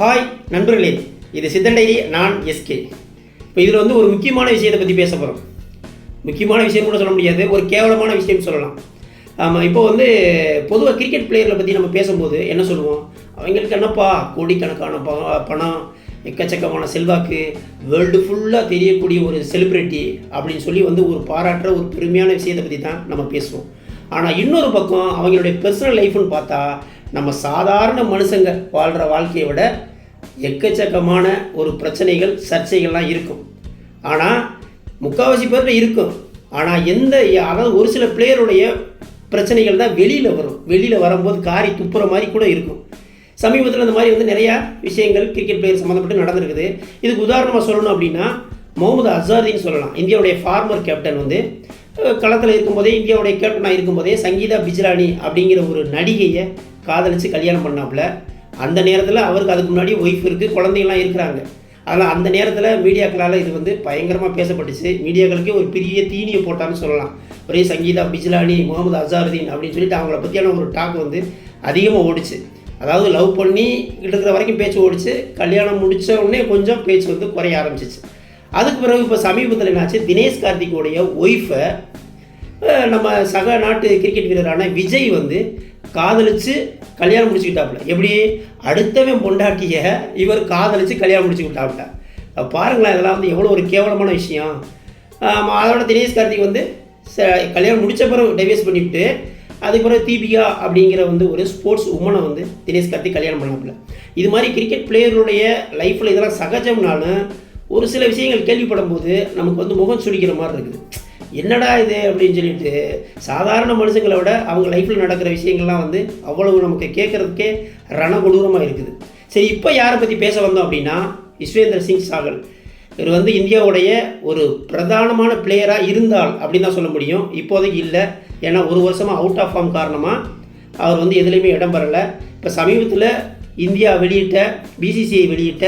Hi நண்பர்களே. இது சித்தன் நான் எஸ்கே இப்போ இதில் வந்து ஒரு முக்கியமான விஷயத்தை பற்றி பேச போகிறோம் முக்கியமான விஷயம் கூட சொல்ல முடியாது ஒரு கேவலமான விஷயம் சொல்லலாம். ஆமாம் இப்போ வந்து பொதுவாக கிரிக்கெட் பிளேயர்களை பற்றி நம்ம பேசும்போது என்ன சொல்லுவோம்? அவங்களுக்கு என்னப்பா? கோடிக்கணக்கான ப- பணம் எக்கச்சக்கமான செல்வாக்கு வேர்ல்டு ஃபுல்லாக தெரியக்கூடிய ஒரு செலிப்ரிட்டி அப்படின்னு சொல்லி வந்து ஒரு பாராட்டுற ஒரு பெருமையான விஷயத்தை பற்றி தான் நம்ம பேசுவோம். ஆனால் இன்னொரு பக்கம் அவங்களுடைய பர்சனல் லைஃப்னு பார்த்தா நம்ம சாதாரண மனுஷங்க வாழ்கிற வாழ்க்கையை விட எக்கச்சக்கமான ஒரு பிரச்சனைகள் சர்ச்சைகள்லாம் இருக்கும். ஆனால் முக்கால்வாசி பேர்கிட்ட இருக்கும். ஆனால் எந்த அதாவது ஒரு சில பிளேயருடைய பிரச்சனைகள் தான் வெளியில் வரும். வெளியில் வரும்போது காரி துப்புற மாதிரி கூட இருக்கும். சமீபத்தில் இந்த மாதிரி வந்து நிறையா விஷயங்கள் கிரிக்கெட் பிளேயர் சம்மந்தப்பட்டு நடந்திருக்குது. இதுக்கு உதாரணமாக சொல்லணும் அப்படின்னா முகமது அசாருதீன் சொல்லலாம். இந்தியாவுடைய ஃபார்மர் கேப்டன் வந்து களத்தில் இருக்கும்போதே இந்தியாவுடைய கேப்டனாக இருக்கும்போதே சங்கீதா பிஜ்ரானி அப்படிங்கிற ஒரு நடிகையை காதலித்து கல்யாணம் பண்ணாப்புல. அந்த நேரத்தில் அவருக்கு அதுக்கு முன்னாடி ஒய்ஃப் இருக்குது குழந்தைங்களாம் இருக்கிறாங்க. அதனால் அந்த நேரத்தில் மீடியாக்களால் இது வந்து பயங்கரமாக பேசப்பட்டுச்சு. மீடியாக்களுக்கே ஒரு பெரிய தீனியை போட்டான்னு சொல்லலாம். ஒரே சங்கீதா பிஜ்லானி முகமது அசாருதீன் அப்படின்னு சொல்லிட்டு அவங்கள பற்றியான ஒரு டாக் வந்து அதிகமாக ஓடிச்சு. அதாவது லவ் பண்ணி இருக்கிற வரைக்கும் பேச்சு ஓடிச்சு. கல்யாணம் முடித்த உடனே கொஞ்சம் பேச்சு வந்து குறைய ஆரம்பிச்சிச்சு. அதுக்கு பிறகு இப்போ சமீபத்தில் என்னாச்சு? தினேஷ் கார்த்திகோடைய ஒய்ஃபை நம்ம சக நாட்டு கிரிக்கெட் வீரரான விஜய் வந்து காதலித்து கல்யாணம் முடிச்சுக்கிட்டாப்புல. எப்படி? அடுத்தவன் பொண்டாட்டிய இவர் காதலித்து கல்யாணம் முடிச்சுக்கிட்டாப்புல. பாருங்களேன் இதெல்லாம் வந்து எவ்வளோ ஒரு கேவலமான விஷயம். அதோட தினேஷ் கார்த்திக் வந்து ச- கல்யாணம் முடித்த பிறகு டைவர்ஸ் பண்ணிவிட்டு அதுக்கு பிறகு தீபிகா அப்படிங்கிற வந்து ஒரு ஸ்போர்ட்ஸ் உமனை வந்து தினேஷ் கார்த்திக் கல்யாணம் பண்ணாப்புல. இது மாதிரி கிரிக்கெட் பிளேயர்களுடைய லைஃப்பில் இதெல்லாம் சகஜம்னாலும் ஒரு சில விஷயங்கள் கேள்விப்படும் போது நமக்கு வந்து முகம் சுடிக்கிற மாதிரி இருக்குது. என்னடா இது அப்படின்னு சொல்லிட்டு சாதாரண மனுஷங்களை விட அவங்க லைஃப்பில் நடக்கிற விஷயங்கள்லாம் வந்து அவ்வளவு நமக்கு கேட்குறதுக்கே ரணகொடூரமாக இருக்குது. சரி இப்போ யாரை பற்றி பேச வந்தோம் அப்படின்னா விஸ்வேந்திர சிங் சாகல். இவர் வந்து இந்தியாவுடைய ஒரு பிரதானமான பிளேயராக இருந்தால் அப்படின்னு தான் சொல்ல முடியும். இப்போதைக்கு இல்லை. ஏன்னா ஒரு வருஷமாக அவுட் ஆஃப் ஃபார்ம் காரணமாக அவர் வந்து எதுலேயுமே இடம் பெறலை. இப்போ சமீபத்தில் இந்தியா வெளியிட்ட பிசிசிஐ வெளியிட்ட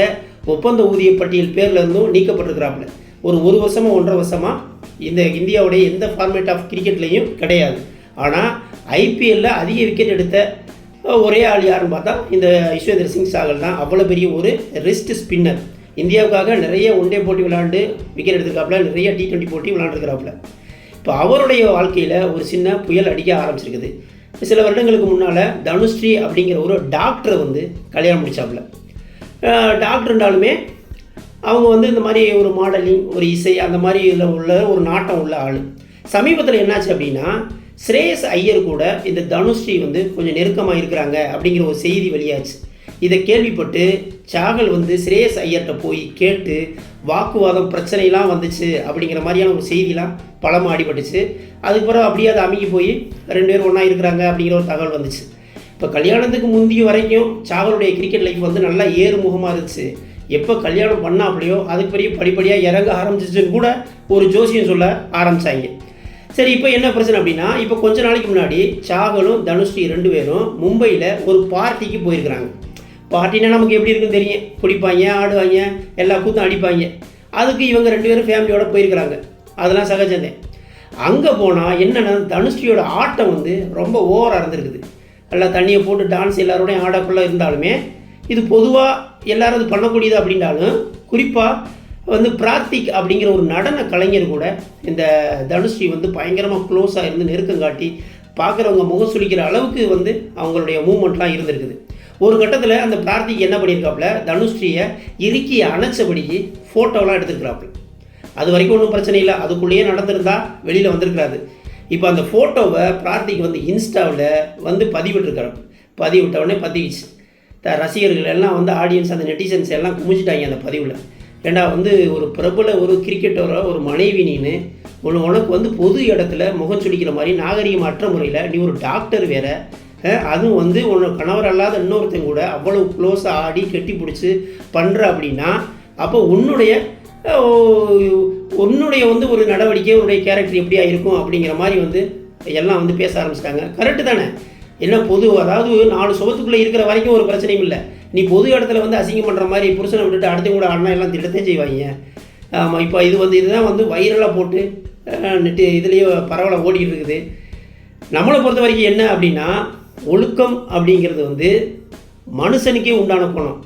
ஒப்பந்த ஊதிய பட்டியல் பேரில் இருந்தும் நீக்கப்பட்டிருக்கிறாப்புல. ஒரு ஒரு வருஷமாக ஒன்றரை வருஷமாக இந்த இந்தியாவுடைய எந்த ஃபார்மேட் ஆஃப் கிரிக்கெட்லேயும் கிடையாது. ஆனால் ஐபிஎல்ல அதிக விக்கெட் எடுத்த ஒரே ஆள் யாருன்னு பார்த்தா இந்த யஸ்வேந்திர சிங் சாகல் தான். அவ்வளோ பெரிய ஒரு ரிஸ்ட் ஸ்பின்னர் இந்தியாவுக்காக நிறைய ஒன்டே போட்டி விளாண்டு விக்கெட் எடுத்துருக்காப்புல நிறைய டி டுவெண்ட்டி போட்டி விளாண்டுருக்கிறாப்புல இப்போ அவருடைய வாழ்க்கையில் ஒரு சின்ன புயல் அடிக்க ஆரம்பிச்சிருக்குது. சில வருடங்களுக்கு முன்னால் தனுஸ்ரீ அப்படிங்கிற ஒரு டாக்டரை வந்து கல்யாணம் முடிச்சாப்புல. டாக்டர்னாலுமே அவங்க வந்து இந்த மாதிரி ஒரு மாடலிங் ஒரு இசை அந்த மாதிரி இதில் உள்ள ஒரு நாட்டம் உள்ள ஆள். சமீபத்தில் என்னாச்சு அப்படின்னா ஸ்ரேயஸ் ஐயர் கூட இந்த தனுஸ்ரீ வந்து கொஞ்சம் நெருக்கமாக இருக்கிறாங்க அப்படிங்கிற ஒரு செய்தி வெளியாச்சு. இதை கேள்விப்பட்டு சாகல் வந்து ஸ்ரேயஸ் ஐயர்கிட்ட போய் கேட்டு வாக்குவாதம் பிரச்சனைலாம் வந்துச்சு அப்படிங்கிற மாதிரியான ஒரு செய்திலாம் பலமாக அடிபட்டுச்சு. அதுக்கப்புறம் அப்படியே அதை அமுகி போய் ரெண்டு பேரும் ஒன்றா இருக்கிறாங்க அப்படிங்கிற ஒரு தகவல் வந்துச்சு. இப்போ கல்யாணத்துக்கு முந்திய வரைக்கும் சாகலுடைய கிரிக்கெட் லைஃப் வந்து நல்லா ஏறுமுகமாக இருந்துச்சு. எப்போ கல்யாணம் பண்ணா அப்படியோ அதுக்கு பெரிய படிப்படியாக இறங்க ஆரம்பிச்சிச்சுன்னு கூட ஒரு ஜோசியம் சொல்ல ஆரம்பித்தாங்க சரி இப்போ என்ன பிரச்சனை அப்படின்னா இப்போ கொஞ்ச நாளைக்கு முன்னாடி சாகலும் தனுஸ்ரீ ரெண்டு பேரும் மும்பையில் ஒரு பார்ட்டிக்கு போயிருக்கிறாங்க. பார்ட்டினா நமக்கு எப்படி இருக்குன்னு தெரியும். குடிப்பாங்க ஆடுவாங்க எல்லா கூத்தும் அடிப்பாங்க. அதுக்கு இவங்க ரெண்டு பேரும் ஃபேமிலியோட போயிருக்கிறாங்க. அதெல்லாம் சகஜந்தே அங்கே போனால் என்னென்னா தனுஸ்ரீயோட ஆட்டம் வந்து ரொம்ப ஓவராக இருந்திருக்குது. நல்லா தண்ணியை போட்டு டான்ஸ் எல்லாரோடையும் ஆடக்குள்ளே இருந்தாலுமே இது பொதுவாக எல்லாரும் இது பண்ணக்கூடியது அப்படின்னாலும் குறிப்பாக வந்து பிரார்த்திக் அப்படிங்கிற ஒரு நடன கலைஞர் கூட இந்த தனுஸ்ரீ வந்து பயங்கரமாக க்ளோஸாக இருந்து நெருக்கம் காட்டி பார்க்குறவங்க முகம் சுளிக்கிற அளவுக்கு வந்து அவங்களுடைய மூமெண்ட்லாம் இருந்திருக்குது. ஒரு கட்டத்தில் அந்த பிரார்த்திக் என்ன பண்ணியிருக்காப்புல தனுஸ்ரீயை இறுக்கி அணைச்சபடி ஃபோட்டோலாம் எடுத்துருக்கிறாப்புல. அது வரைக்கும் ஒன்றும் பிரச்சனை இல்லை அதுக்குள்ளேயே நடந்திருந்தா வெளியில் வந்திருக்காது இப்போ அந்த ஃபோட்டோவை பிரார்த்திக் வந்து இன்ஸ்டாவில் வந்து பதிவிட்டிருக்காரு. பதிவிட்ட உடனே பதிவிச்சு. த ரசிகர்கள் எல்லாம் வந்து ஆடியன்ஸ் அந்த நெட்டிசன்ஸ் எல்லாம் குமிச்சிட்டாங்க அந்த பதிவில். ஏண்டா வந்து ஒரு பிரபல ஒரு கிரிக்கெட்டரோ ஒரு மனைவி நீனு உன் உனக்கு வந்து பொது இடத்துல முகம் சுடிக்கிற மாதிரி நாகரிகமற்ற முறையில் நீ ஒரு டாக்டர் வேற அதுவும் வந்து உன்னோட கணவர் அல்லாத இன்னொருத்தன் கூட அவ்வளோ க்ளோஸாக ஆடி கட்டி பிடிச்சி பண்ணுற அப்படின்னா அப்போ உன்னுடைய உன்னுடைய வந்து ஒரு நடவடிக்கை உன்னுடைய கேரக்டர் எப்படியா இருக்கும் அப்படிங்கிற மாதிரி வந்து எல்லாம் வந்து பேச ஆரம்பிச்சிட்டாங்க. கரெக்டு தானே? என்ன பொது அதாவது நாலு சுகத்துக்குள்ளே இருக்கிற வரைக்கும் ஒரு பிரச்சனையும் இல்லை. நீ பொது இடத்துல வந்து அசிங்கம் பண்ணுற மாதிரி புருஷனை விட்டுட்டு அடுத்தவங்க கூட அண்ணா எல்லாம் திட்டத்தே செய்வாங்க. ஆமாம் இப்போ இது வந்து இதுதான் வந்து வைரலாக போட்டு நெட்டு இதுலேயே பரவலாக ஓடிட்டு இருக்குது. நம்மளை பொறுத்த வரைக்கும் என்ன அப்படின்னா ஒழுக்கம் அப்படிங்கிறது வந்து மனுஷனுக்கே உண்டான குணம்.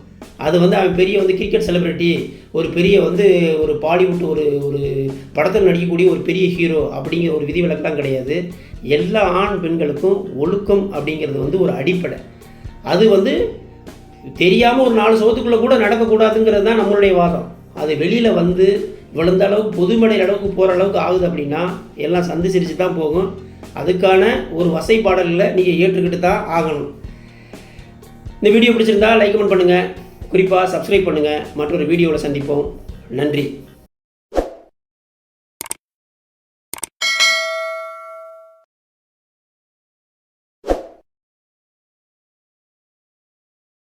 அது வந்து அவன் பெரிய வந்து கிரிக்கெட் செலிப்ரிட்டி ஒரு பெரிய வந்து ஒரு பாலிவுட் ஒரு ஒரு படத்தில் நடிக்கக்கூடிய ஒரு பெரிய ஹீரோ அப்படிங்கிற ஒரு விதிவிலக்கெலாம் கிடையாது. எல்லா ஆண் பெண்களுக்கும் ஒழுக்கம் அப்படிங்கிறது வந்து ஒரு அடிப்படை. அது வந்து தெரியாமல் ஒரு நாலு சோத்துக்குள்ளே கூட நடக்கக்கூடாதுங்கிறது தான் நம்மளுடைய வாதம். அது வெளியில் வந்து விழுந்த அளவுக்கு பொதுமடை அளவுக்கு போகிற அளவுக்கு ஆகுது அப்படின்னா எல்லாம் சந்து சிரித்து தான் போகும். அதுக்கான ஒரு வசைப்பாடலில் நீங்கள் ஏற்றுக்கிட்டு தான் ஆகணும். இந்த வீடியோ பிடிச்சிருந்தா லைக் கமெண்ட் பண்ணுங்கள் குறிப்பாக சப்ஸ்கிரைப் பண்ணுங்கள் மற்றொரு வீடியோவில் சந்திப்போம். நன்றி.